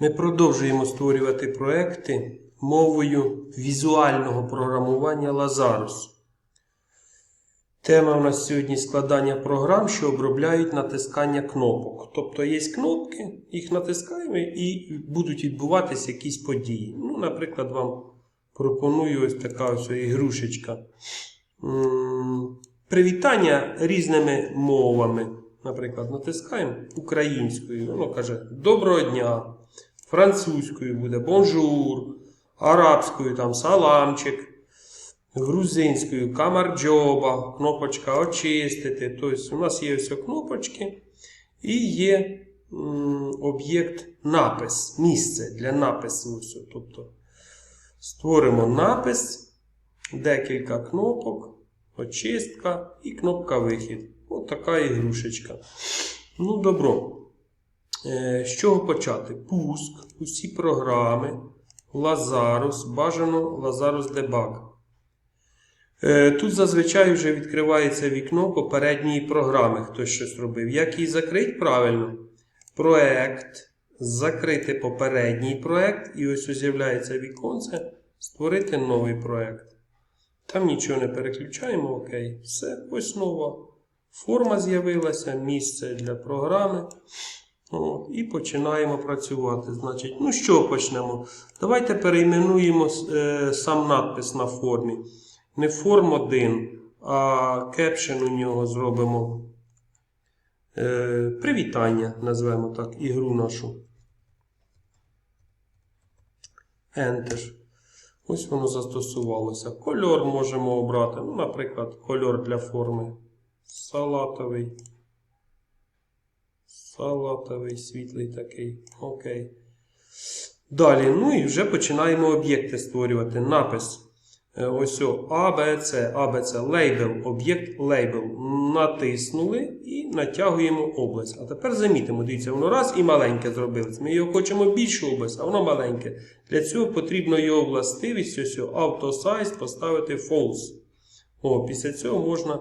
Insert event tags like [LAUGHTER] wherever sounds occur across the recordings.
Ми продовжуємо створювати проекти мовою візуального програмування Lazarus. Тема у нас сьогодні складання програм, що обробляють натискання кнопок. Тобто є кнопки, їх натискаємо і будуть відбуватися якісь події. Ну, наприклад, вам пропоную ось така ось ігрушечка. Привітання різними мовами. Наприклад, натискаємо українською. Воно каже Доброго дня. Французькою буде бонжур, арабською там саламчик, грузинською камарджоба, кнопочка очистити. Тобто у нас є ось кнопочки і є об'єкт напис, місце для напису. Тобто створимо напис, декілька кнопок, очистка і кнопка вихід. Ось така ігрушечка. Ну, добро. Е, З чого почати? Пуск, усі програми, Lazarus, бажано Lazarus Debug. Е, Тут зазвичай вже відкривається вікно попередньої програми, хтось щось робив. Як її закрити правильно? Проект, закрити попередній проект, і ось з'являється віконце, створити новий проект. Там нічого не переключаємо, окей. Все, ось нова форма з'явилася, місце для програми. От, і починаємо працювати. Значить, ну що почнемо? Давайте перейменуємо е, сам надпис на формі. Не форм 1, а кепшен у нього зробимо. Е, привітання, назвемо так, ігру нашу. Enter. Ось воно застосувалося. Кольор можемо обрати. Ну, наприклад, кольор для форми. Салатовий. Салатовий, світлий такий. Окей. Далі, ну і вже починаємо об'єкти створювати. Напис. Е, Ось ABC, ABC, лейбл, об'єкт лейбл. Натиснули і натягуємо область. А тепер замітимо, дивіться, воно раз і маленьке зробилось. Ми його хочемо більшу область, а воно маленьке. Для цього потрібно його властивість, ось о, auto-size поставити false. О, після цього можна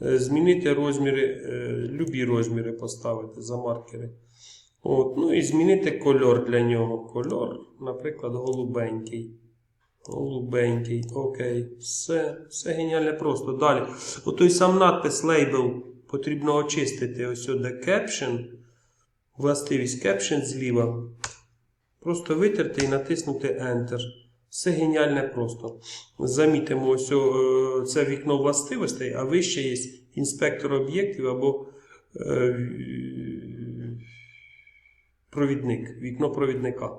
змінити розміри, е, любі розміри поставити за маркери. От, ну і змінити кольор для нього. Кольор, наприклад, голубенький. Голубенький, окей. Все, все геніально просто. Далі. Отой сам надпис лейбл потрібно очистити. Ось сюди caption. Властивість caption зліва. Просто витерти і натиснути Enter. Все геніально просто. Замітимо ось е, це вікно властивостей, а вище є інспектор об'єктів або е, провідник, вікно провідника.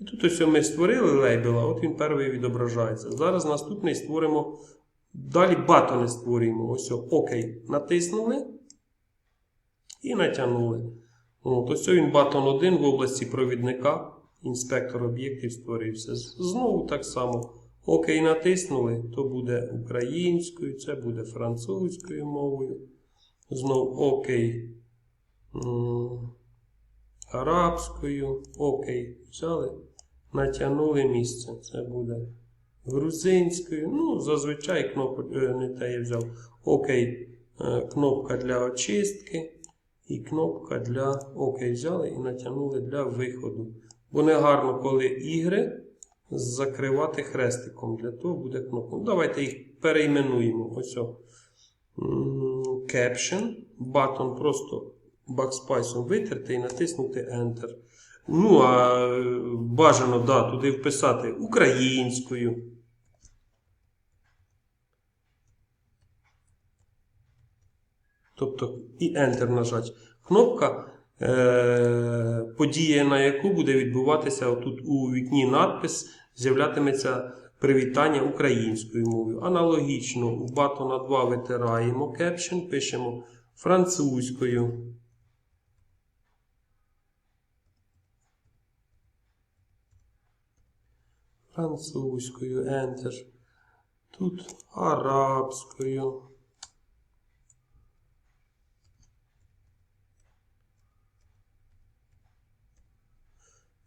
І тут ось ми створили лейбл, а от він перший відображається. Зараз наступний створимо. Далі батони створюємо. Ось ОК. Натиснули і натягнули. От, ось він батон 1 в області провідника. Інспектор об'єктів створився. Знову так само. ОК натиснули, то буде українською, це буде французькою мовою. Знову ОК арабською. ОК. Взяли, натягнули місце. Це буде грузинською. Ну, зазвичай кнопку е, не те я взяв. ОК. е, Кнопка для очистки. І кнопка для ОК взяли і натягнули для виходу. Бо не гарно, коли ігри закривати хрестиком. Для того буде кнопка. Ну, давайте їх перейменуємо. Ось. о. Caption. Батон просто бакспайсом витерти і натиснути Enter. Ну, а е, бажано да, туди вписати українською. Тобто і Enter нажати. Кнопка, подія, на яку буде відбуватися отут у вікні надпис, з'являтиметься привітання українською мовою. Аналогічно, у батона 2 витираємо caption, пишемо французькою. Французькою Enter. Тут арабською.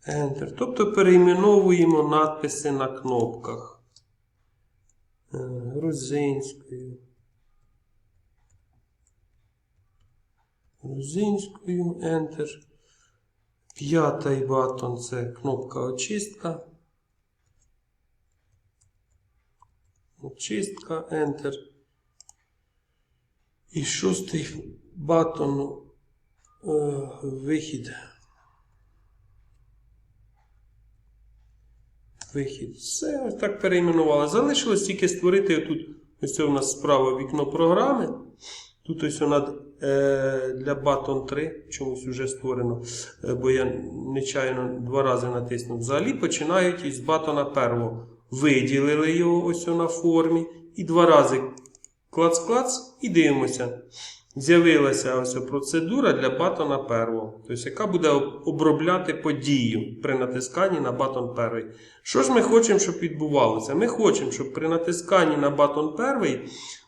Enter. Тобто перейменовуємо надписи на кнопках. Е, Грузинською. Грузинською Enter. П'ятий батон це кнопка очистка. Очистка, Enter. І шостий батон е, вихід. Вихід. Все, ось так перейменували. Залишилось тільки створити тут. Ось у нас справа вікно програми. Тут ось над, е, для Button 3 чомусь вже створено, е, бо я нечайно два рази натиснув. Взагалі починають із батона первого. Виділили його ось на формі. І два рази клац-клац і дивимося. З'явилася ось процедура для батона первого, тобто яка буде обробляти подію при натисканні на батон перший. Що ж ми хочемо, щоб відбувалося? Ми хочемо, щоб при натисканні на батон перший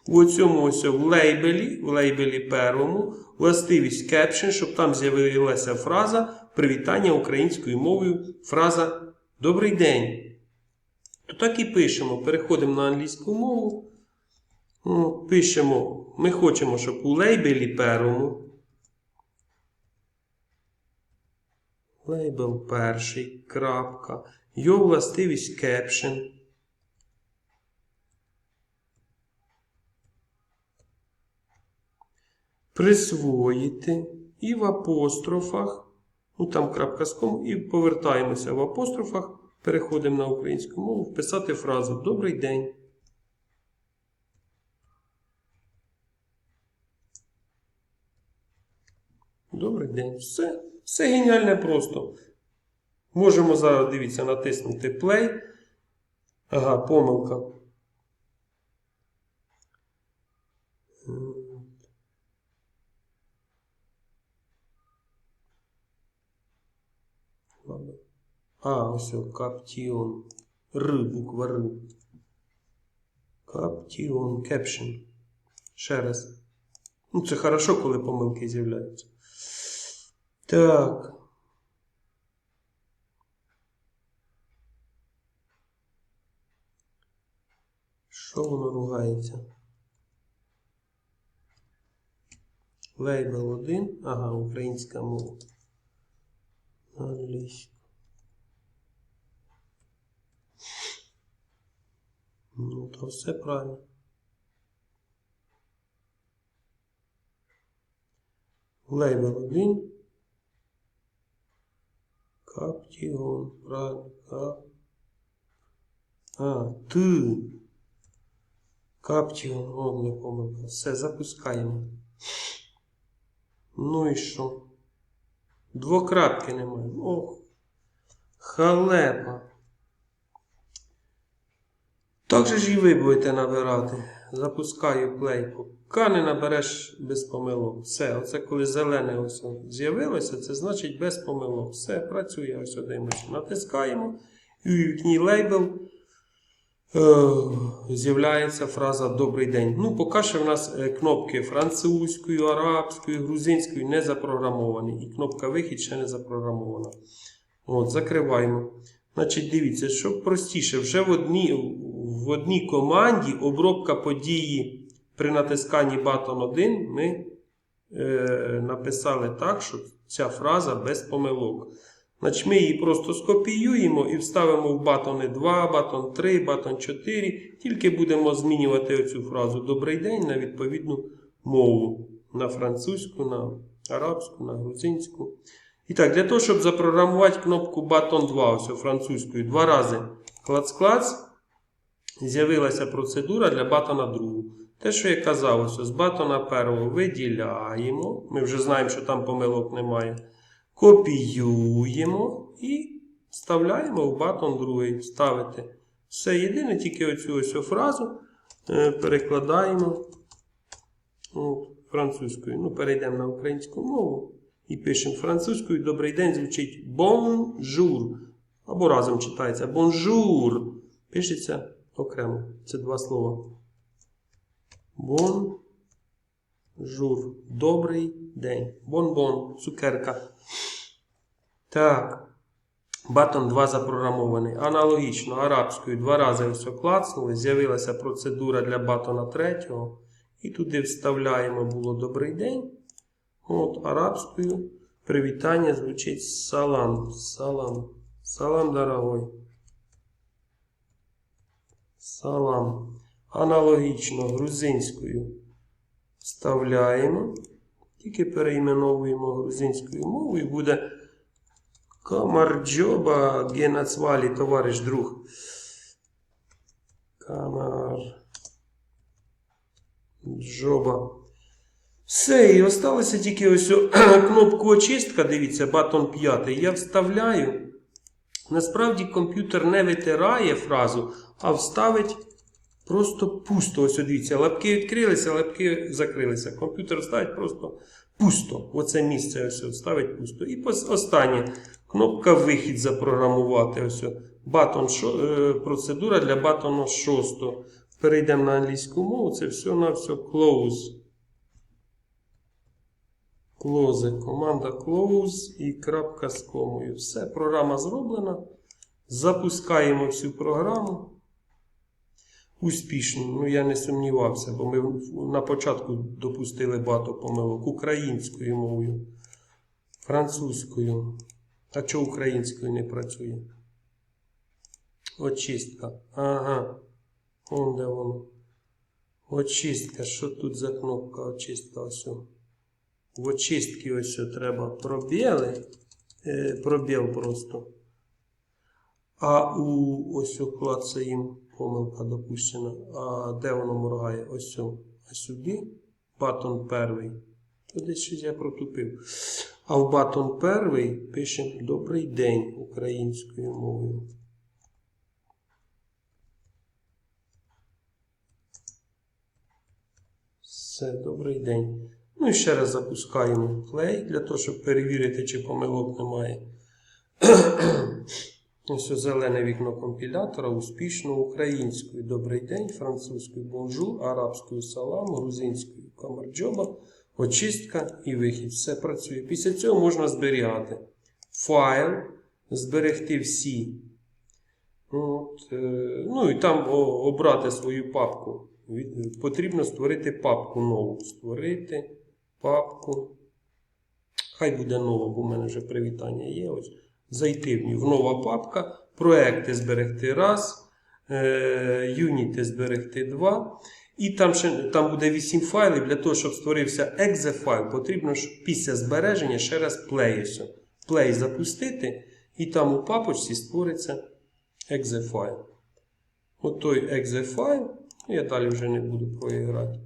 у цьому ось в лейбелі, в лейбелі первому, властивість caption, щоб там з'явилася фраза привітання українською мовою, фраза Добрий день. То так і пишемо. Переходимо на англійську мову. Ну, Пишемо, ми хочемо, щоб у лейбелі первому. Лейбел перший, крапка. Його властивість caption. Присвоїти і в апострофах. Ну там крапка з кому, і повертаємося в апострофах. Переходимо на українську мову, вписати фразу Добрий день. Добрий день. Все. Все геніальне просто. Можемо зараз, дивіться, натиснути play. Ага, помилка. А, ось Каптіон. Р, буква Р. Каптіон. Caption. Ще раз. Ну, це хорошо, коли помилки з'являються. Так. Що воно ругається? Лейбл 1. Ага, українська мова. Англійська. Ну, то все правильно. Лейбл 1. Каптіон. Правильно. Кап. А, ти. Каптіон. О, не помилка. Все, запускаємо. Ну і що? Двокрапки немає. Ох. Халепа. Так же ж і ви будете набирати. Запускаю плей. Не набереш без помилок. Все, оце коли зелене ось з'явилося, це значить без помилок. Все, працює ось дивимося. Натискаємо. І у вікні лейбл е, з'являється фраза Добрий день. Ну, поки що в нас е, кнопки французькою, арабською, грузинською не запрограмовані. І кнопка вихід ще не запрограмована. От, Закриваємо. Значить, дивіться, щоб простіше, вже в одній, в одній команді обробка події при натисканні батон 1 ми е, написали так, що ця фраза без помилок. Значить, Ми її просто скопіюємо і вставимо в батони 2, батон 3, батон 4. Тільки будемо змінювати оцю фразу Добрий день на відповідну мову. На французьку, на арабську, на грузинську. І так, для того, щоб запрограмувати кнопку Button 2, ось французькою, два рази клац-клац, з'явилася процедура для батона 2. Те, що я казав, ось з батона першого виділяємо. Ми вже знаємо, що там помилок немає. Копіюємо і вставляємо в батон 2. Ставити. Все єдине, тільки оцю ось фразу е, перекладаємо французькою. Ну, перейдемо на українську мову. І пишемо французькою добрий день звучить бонжур. Або разом читається бонжур. Пишеться окремо. Це два слова. Бонжур. Добрий день. Бон-бон. Цукерка. Так. Батон 2 запрограмований. Аналогічно арабською два рази все клацнули. З'явилася процедура для батона 3. І туди вставляємо було добрий день. От, арабською. Привітання звучить салам. Салам. Салам, дорогой. Салам. Аналогічно грузинською вставляємо. Тільки перейменовуємо грузинською мовою. Буде Камарджоба Генацвалі, товариш друг. Камарджоба. Все, і осталося тільки ось [CLEARS THROAT] кнопку очистка, дивіться, батон 5. Я вставляю. Насправді комп'ютер не витирає фразу, а вставить просто пусто. Ось дивіться, лапки відкрилися, лапки закрилися. Комп'ютер ставить просто пусто. Оце місце ось ставить пусто. І останнє. Кнопка вихід запрограмувати. Ось. Батон, е, процедура для батону 6. Перейдемо на англійську мову. Це все на все close. Close. Команда close і крапка з комою. Все, програма зроблена. Запускаємо всю програму. Успішно. Ну, я не сумнівався, бо ми на початку допустили багато помилок українською мовою, французькою. А чого українською не працює? Очистка. Ага. Он де воно. Очистка. Що тут за кнопка очистка? Ось. В очистці ось треба пробіли. Е, пробіл просто. А у ось клацаємо, помилка допущена. А де воно моргає? Ось. Сюди батон перший. Туди щось я протупив. А в батон перший пишемо Добрий день українською мовою. Все, добрий день. Ну і ще раз запускаємо play для того, щоб перевірити, чи помилок немає. Ось зелене вікно компілятора успішно українською добрий день, французькою бонжур, арабською салам, грузинською камарджоба, очистка і вихід. Все працює. Після цього можна зберігати файл, зберегти всі. От, е, ну і там обрати свою папку. Потрібно створити папку нову. Створити папку. Хай буде нова, бо в мене вже привітання є. Ось. Зайти в нього. Нова папка. Проекти зберегти раз. Е, юніти зберегти два. І там ще там буде 8 файлів. Для того, щоб створився exe файл, потрібно ж після збереження ще раз play. Play запустити. І там у папочці створиться exe файл. От той exe файл. Я далі вже не буду проіграти.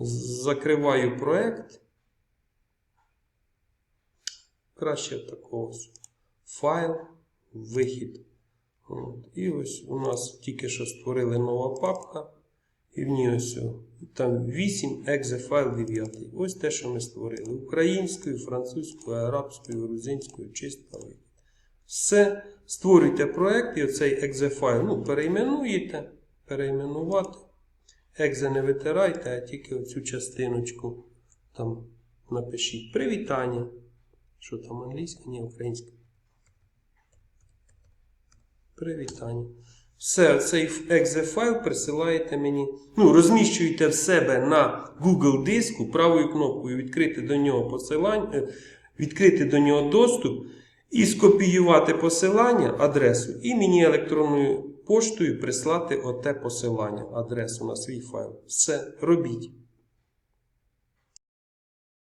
Закриваю проект. Краще такого. Файл, вихід. От. І ось у нас тільки що створили нова папка. І в ній ось там 8 exe файл 9. Ось те, що ми створили. Українською, французькою, арабською, грузинською, чисто вихід. Все. Створюйте проект і оцей exe файл ну, перейменуєте. Перейменувати. Екзе не витирайте, а тільки оцю частиночку там напишіть. Привітання. Що там англійська? Ні, українська. Привітання. Все, цей exe файл присилаєте мені. Ну, розміщуєте в себе на Google диску правою кнопкою відкрити до нього посилання, е, відкрити до нього доступ і скопіювати посилання, адресу, і мені електронною поштою прислати оте посилання, адресу на свій файл. Все, робіть.